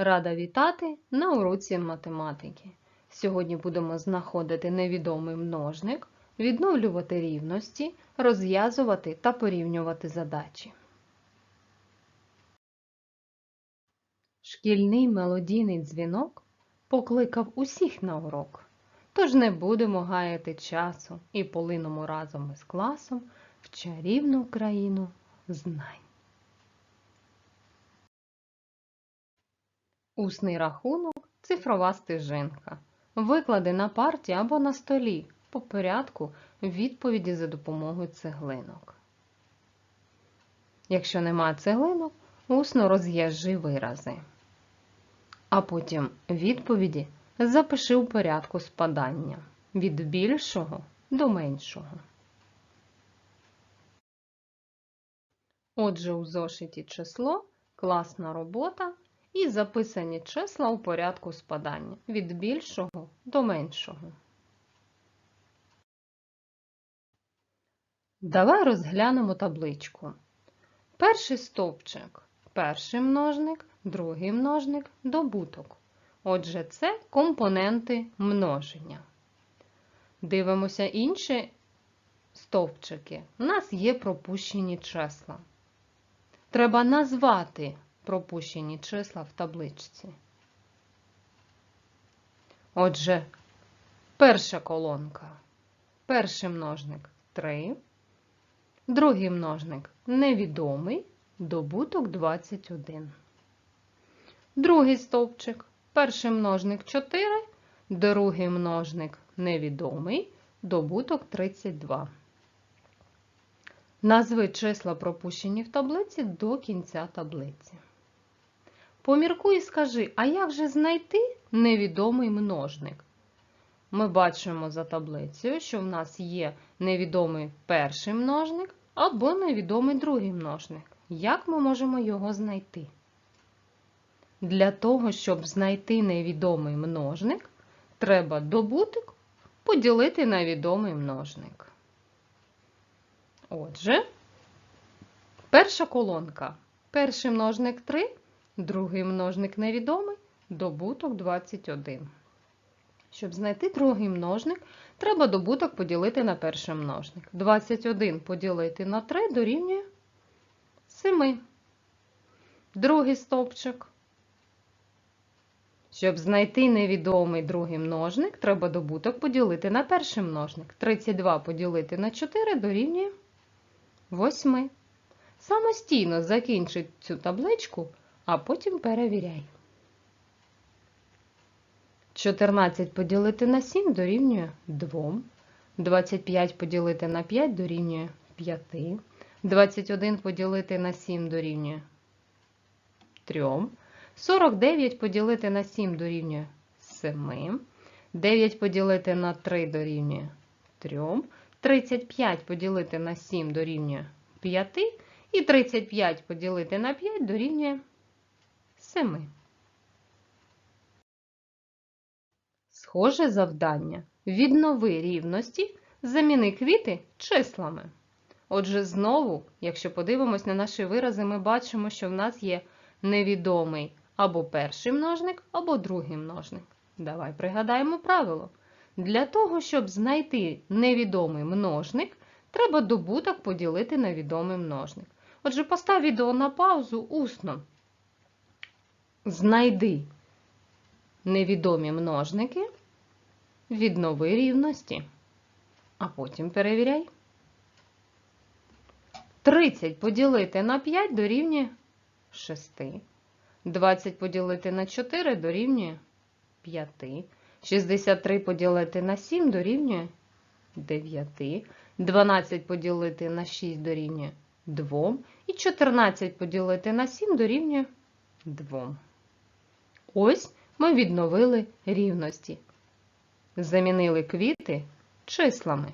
Рада вітати на уроці математики. Сьогодні будемо знаходити невідомий множник, відновлювати рівності, розв'язувати та порівнювати задачі. Шкільний мелодійний дзвінок покликав усіх на урок. Тож не будемо гаяти часу і полинемо разом із класом в чарівну країну знань. Усний рахунок цифрова стежинка. Виклади на парті або на столі по порядку відповіді за допомогою цеглинок. Якщо немає цеглинок, усно розв'яжи вирази. А потім відповіді запиши у порядку спадання від більшого до меншого. Отже, у зошиті число, класна робота і записані числа у порядку спадання від більшого до меншого. Давай розглянемо табличку. Перший стовпчик перший множник, другий множник добуток. Отже, це компоненти множення. Дивимося інші стовпчики. У нас є пропущені числа. Треба назвати пропущені числа в табличці. Отже, перша колонка. Перший множник 3. Другий множник невідомий, добуток 21. Другий стовпчик. Перший множник 4, другий множник невідомий, добуток 32. Назви числа пропущені в таблиці до кінця таблиці. Поміркуй і скажи, а як же знайти невідомий множник? Ми бачимо за таблицею, що в нас є невідомий перший множник або невідомий другий множник. Як ми можемо його знайти? Для того, щоб знайти невідомий множник, треба добуток поділити на відомий множник. Отже, перша колонка. Перший множник 3, другий множник невідомий, добуток 21. Щоб знайти другий множник, треба добуток поділити на перший множник. 21 поділити на 3 дорівнює 7. Другий стовпчик. Щоб знайти невідомий другий множник, треба добуток поділити на перший множник. 32 поділити на 4 дорівнює 8. Самостійно закінчи цю табличку, а потім перевіряй. 14 поділити на 7 дорівнює 2. 25 поділити на 5 дорівнює 5. 21 поділити на 7 дорівнює 3. 49 поділити на 7 дорівнює 7. 9 поділити на 3 дорівнює 3. 35 поділити на 7 дорівнює 5. І 35 поділити на 5 дорівнює 7. Схоже завдання. Віднови рівності, заміни квіти числами. Отже, знову, якщо подивимось на наші вирази, ми бачимо, що в нас є невідомий або перший множник, або другий множник. Давай пригадаємо правило. Для того, щоб знайти невідомий множник, треба добуток поділити на відомий множник. Отже, постав відео на паузу усно. Знайди невідомі множники, віднови рівності, а потім перевіряй. 30 поділити на 5 дорівнює 6. 20 поділити на 4 дорівнює 5. 63 поділити на 7 дорівнює 9. 12 поділити на 6 дорівнює 2. І 14 поділити на 7 дорівнює 2. Ось ми відновили рівності. Замінили квіти числами.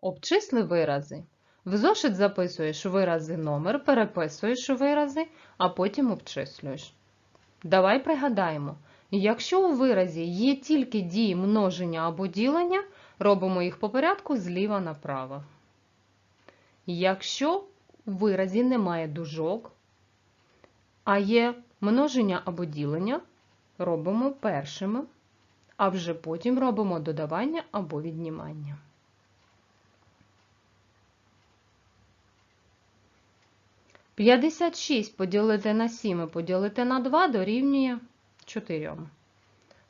Обчисли вирази. В зошит записуєш вирази номер, переписуєш вирази, а потім обчислюєш. Давай пригадаємо, якщо у виразі є тільки дії множення або ділення, робимо їх по порядку зліва направо. Якщо у виразі немає дужок, А є множення або ділення робимо першими, а вже потім робимо додавання або віднімання. П'ятдесят шість поділити на 7 і поділити на 2 дорівнює 4.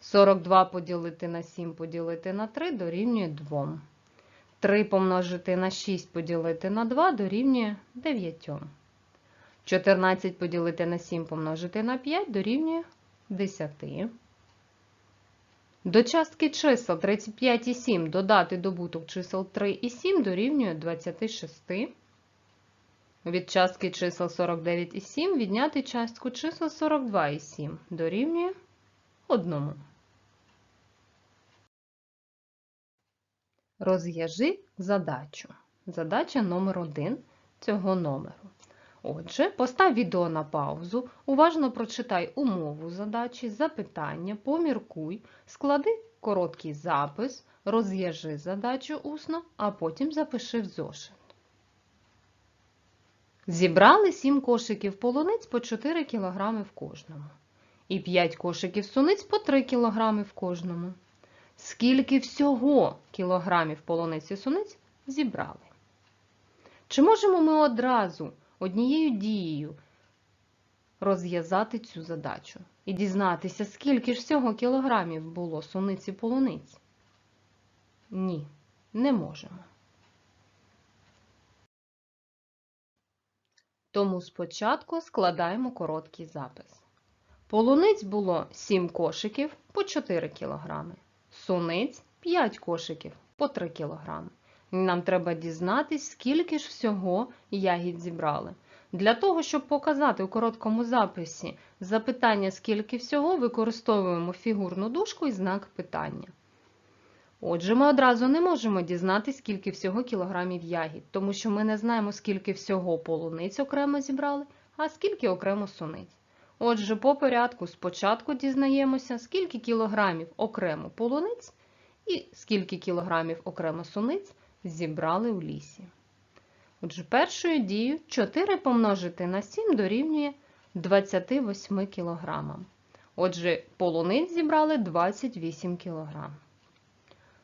42 поділити на 7 поділити на 3 дорівнює 2. 3 помножити на 6 поділити на 2 дорівнює 9. 14 поділити на 7 помножити на 5 дорівнює 10. До частки чисел 35 і 7 додати добуток чисел 3 і 7 дорівнює 26. Від частки чисел 49 і 7 відняти частку чисел 42 і 7 дорівнює 1. Розв'яжи задачу. Задача номер 1 цього номеру. Отже, постав відео на паузу, уважно прочитай умову задачі, запитання, поміркуй, склади короткий запис, розв'яжи задачу усно, а потім запиши в зошит. Зібрали 7 кошиків полуниць по 4 кг в кожному. І 5 кошиків суниць по 3 кг в кожному. Скільки всього кілограмів полуниць і суниць зібрали? Чи можемо ми одразу однією дією розв'язати цю задачу і дізнатися, скільки ж всього кілограмів було суниць і полуниць? Ні, не можемо. Тому спочатку складаємо короткий запис. Полуниць було 7 кошиків по 4 кг. Суниць 5 кошиків по 3 кг. Нам треба дізнатись, скільки ж всього ягід зібрали. Для того, щоб показати у короткому записі запитання, скільки всього, використовуємо фігурну дужку і знак питання. Отже, ми одразу не можемо дізнатися, скільки всього кілограмів ягід, тому що ми не знаємо, скільки всього полуниць окремо зібрали, а скільки окремо суниць. Отже, по порядку спочатку дізнаємося, скільки кілограмів окремо полуниць і скільки кілограмів окремо суниць зібрали у лісі. Отже, першою дією 4 помножити на 7 дорівнює 28 кілограмам. Отже, полуниць зібрали 28 кілограм.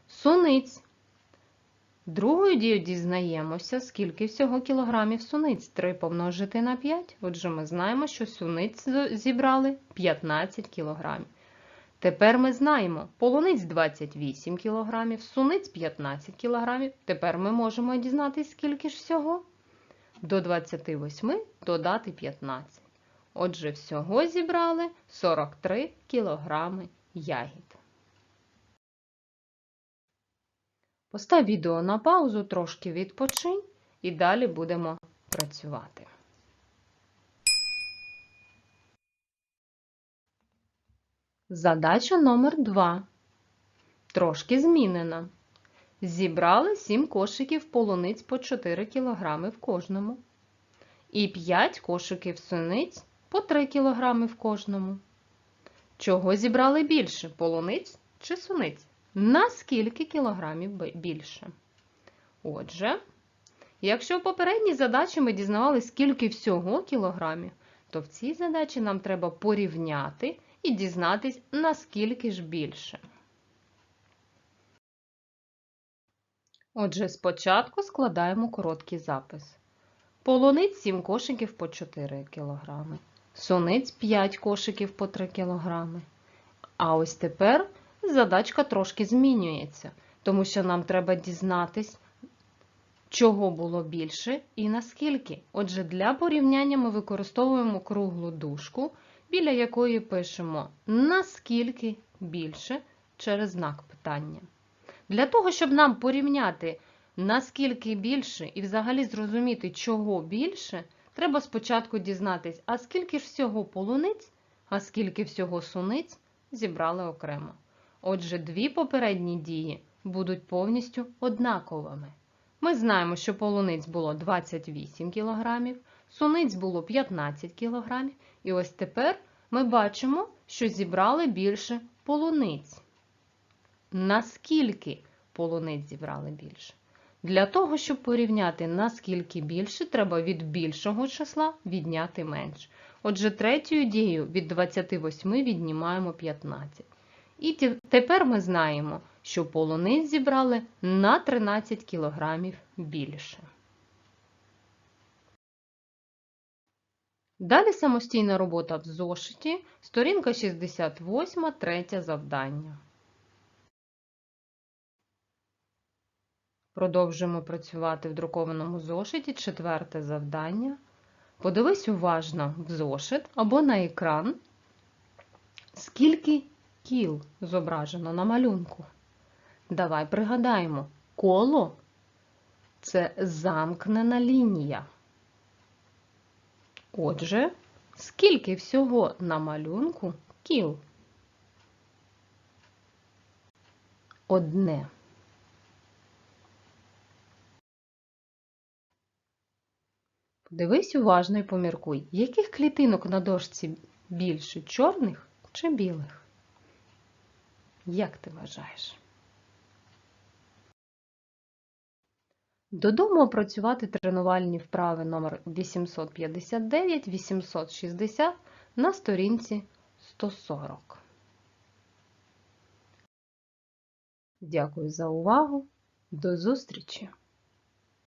Суниць. Другою дією дізнаємося, скільки всього кілограмів суниць. 3 помножити на 5. Отже, ми знаємо, що суниць зібрали 15 кілограмів. Тепер ми знаємо, полуниць 28 кг, суниць 15 кг. Тепер ми можемо дізнатися, скільки ж всього. До 28 додати 15. Отже, всього зібрали 43 кг ягід. Постав відео на паузу, трошки відпочинь і далі будемо працювати. Задача номер 2. Трошки змінена. Зібрали 7 кошиків полуниць по 4 кг в кожному. І 5 кошиків суниць по 3 кг в кожному. Чого зібрали більше? Полуниць чи суниць? На скільки кілограмів більше? Отже, якщо в попередній задачі ми дізнавалися, скільки всього кілограмів, то в цій задачі нам треба порівняти і дізнатись, наскільки ж більше. Отже, спочатку складаємо короткий запис. Полуниць 7 кошиків по 4 кг. Суниць 5 кошиків по 3 кг. А ось тепер задачка трошки змінюється, тому що нам треба дізнатись, чого було більше і наскільки. Отже, для порівняння ми використовуємо круглу дужку, біля якої пишемо наскільки більше через знак питання. Для того, щоб нам порівняти наскільки більше і взагалі зрозуміти, чого більше, треба спочатку дізнатись, а скільки ж всього полуниць, а скільки всього суниць зібрали окремо. Отже, дві попередні дії будуть повністю однаковими. Ми знаємо, що полуниць було 28 кг, суниць було 15 кг, і ось тепер ми бачимо, що зібрали більше полуниць. Наскільки полуниць зібрали більше? Для того, щоб порівняти наскільки більше, треба від більшого числа відняти менше. Отже, третьою дією від 28 віднімаємо 15. І тепер ми знаємо, що полуниць зібрали на 13 кг більше. Далі самостійна робота в зошиті, сторінка 68, третє завдання. Продовжуємо працювати в друкованому зошиті, четверте завдання. Подивись уважно в зошит або на екран, скільки кіл зображено на малюнку. Давай пригадаємо, коло це замкнена лінія. Отже, скільки всього на малюнку кіл? Одне. Подивись уважно і поміркуй, яких клітинок на дошці більше чорних чи білих? Як ти вважаєш? Додому опрацювати тренувальні вправи номер 859-860 на сторінці 140. Дякую за увагу. До зустрічі!